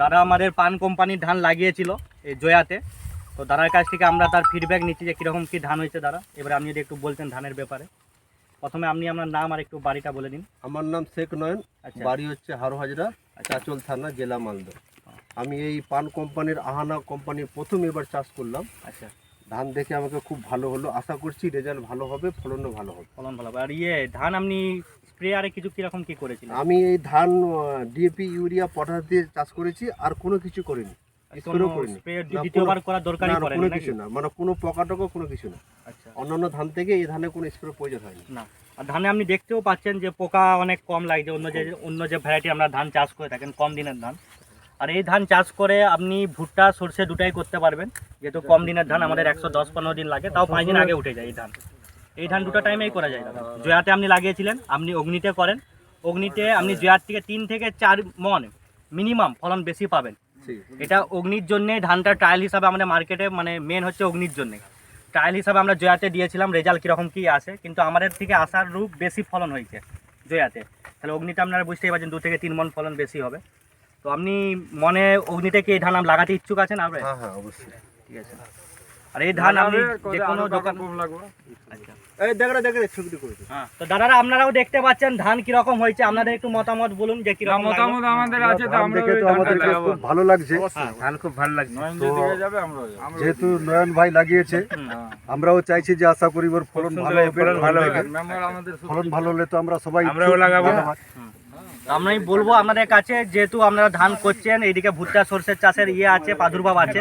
দাদা আমাদের পান কোম্পানির ধান লাগিয়েছিল এই জয়াতে। তো দাদার কাছ থেকে আমরা তার ফিডব্যাক নিচ্ছি যে কীরকম কী ধান হয়েছে দাদা। এবারে আপনি যদি একটু বলতেন ধানের ব্যাপারে। প্রথমে আপনি আপনার নাম আর একটু বাড়িটা বলে দিন। আমার নাম শেখ নয়ন আচ্ছা। বাড়ি হচ্ছে হারো হাজরা চাচল থানা জেলা মালদা। আমি এই পান কোম্পানির আহানা কোম্পানির প্রথম এবার চাষ করলাম। আচ্ছা। ধান দেখে আমাকে খুব ভালো হলো। আশা করছি রেজাল্ট ভালো হবে ফলনও ভালো হবে। ফলন ভালো হবে। আর ইয়ে ধান আপনি স্প্রেয়ারে কিছু কীরকম কী করেছিলেন? আমি এই ধান ডিএপি ইউরিয়া পটাশ দিয়ে চাষ করেছি আর কোনো কিছু করিনি। স্প্রেও করিনি। স্প্রে না, দ্বিতীয়বার করার দরকারই না, না, পড়ে কোনো নাকি? কিছু না। মানে কোনো পকাটকও কোনো কিছু না। আচ্ছা। অন্যান্য ধান থেকে এই ধানে কোনো স্প্রে প্রয়োজন হয়নি। না। আর ধানে আপনি দেখতেও পাচ্ছেন যে পোকা অনেক কম লাগছে অন্য যে অন্য যে ভ্যারাইটি আমরা ধান চাষ করে থাকেন কম দিনের ধান। আর এই ধান চাষ করে আপনি ভুট্টা সর্ষে দুটাই করতে পারবেন। যেহেতু কম দিনের ধান আমাদের একশো দশ পনেরো দিন লাগে তাও পাঁচ দিন আগে উঠে যায় এই ধান। এই ধান দুটো টাইমেই করা যায় দাদা। জয়াতে আপনি লাগিয়েছিলেন আপনি অগ্নিতে করেন। অগ্নিতে আপনি জয়ার থেকে তিন থেকে চার মন মিনিমাম ফলন বেশি পাবেন। এটা অগ্নির জন্যে ধানটা ট্রায়াল হিসাবে আমাদের মার্কেটে মানে মেন হচ্ছে অগ্নির জন্যে। ট্রায়াল হিসাবে আমরা জয়াতে দিয়েছিলাম রেজাল্ট কীরকম কী আসে কিন্তু আমাদের থেকে আসার রূপ বেশি ফলন হয়েছে জয়াতে। তাহলে অগ্নিতে আপনারা বুঝতেই পারছেন দু থেকে তিন মন ফলন বেশি হবে। তো আপনি মনে অগ্নিতে কি এই ধান লাগাতে ইচ্ছুক আছেন আপনি হ্যাঁ হ্যাঁ অবশ্যই। ঠিক আছে। আর এই ধান আপনি যে কোনো দোকান এই দেখ রে দেখ রে ছবিটি করেছি। হ্যাঁ। তো দাদারা আপনারাও দেখতে পাচ্ছেন ধান কীরকম হয়েছে আপনাদের একটু মতামত বলুন যে কীরকম মতামত আমাদের আছে তো আমরা তো আমাদের খুব ভালো লাগছে। ধান খুব ভালো লাগছে। তো দিকে যাবে আমরা আমরা যেহেতু নয়ন ভাই লাগিয়েছে হ্যাঁ। আমরাও চাইছি যে আশা করি ওর ফলন ভালো হবে ফলন ভালো হবে। ফলন হলে তো আমরা সবাই আমরাও লাগাবো। আমি বলব আপনাদের কাছে যেহেতু আপনারা ধান করছেন এইদিকে ভুট্টা সর্ষের চাষের ইয়ে আছে প্রাদুর্ভাব আছে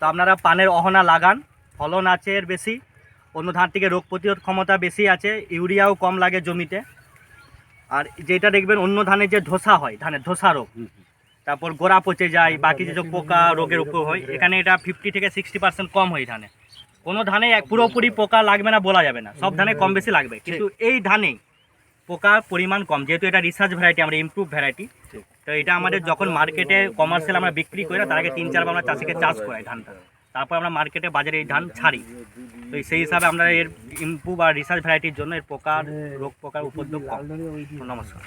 তো আপনারা পানের অহনা লাগান ফলন আছে এর বেশি। অন্য ধান থেকে রোগ প্রতিরোধ ক্ষমতা বেশি আছে ইউরিয়াও কম লাগে জমিতে। আর যেটা দেখবেন অন্য ধানের যে ধসা হয় ধানের ধসা রোগ তারপর গোড়া পচে যায় বাকি যে সব পোকা রোগের উপর হয় এখানে এটা ফিফটি থেকে সিক্সটি পার্সেন্ট কম হয় ধানে। কোনো ধানে এক পুরোপুরি পোকা লাগবে না বলা যাবে না। সব ধানে কম বেশি লাগবে। কিন্তু এই ধানে পোকার পরিমাণ কম যেহেতু এটা রিসার্চ ভ্যারাইটি আমরা ইমপ্রুভ ভ্যারাইটি তো এটা আমাদের যখন মার্কেটে কমার্শিয়াল আমরা বিক্রি করি না তার আগে তিন চারবার আমরা চাষিকে চাষ করাই ধানটা। তারপর আমরা মার্কেটে বাজারে এই ধান ছাড়ি। তো সেই হিসাবে আমরা এর ইম্প্রুভ আর রিসার্চ ভ্যারাইটির জন্য এর পোকার রোগ পোকার উপদ্রব নমস্কার।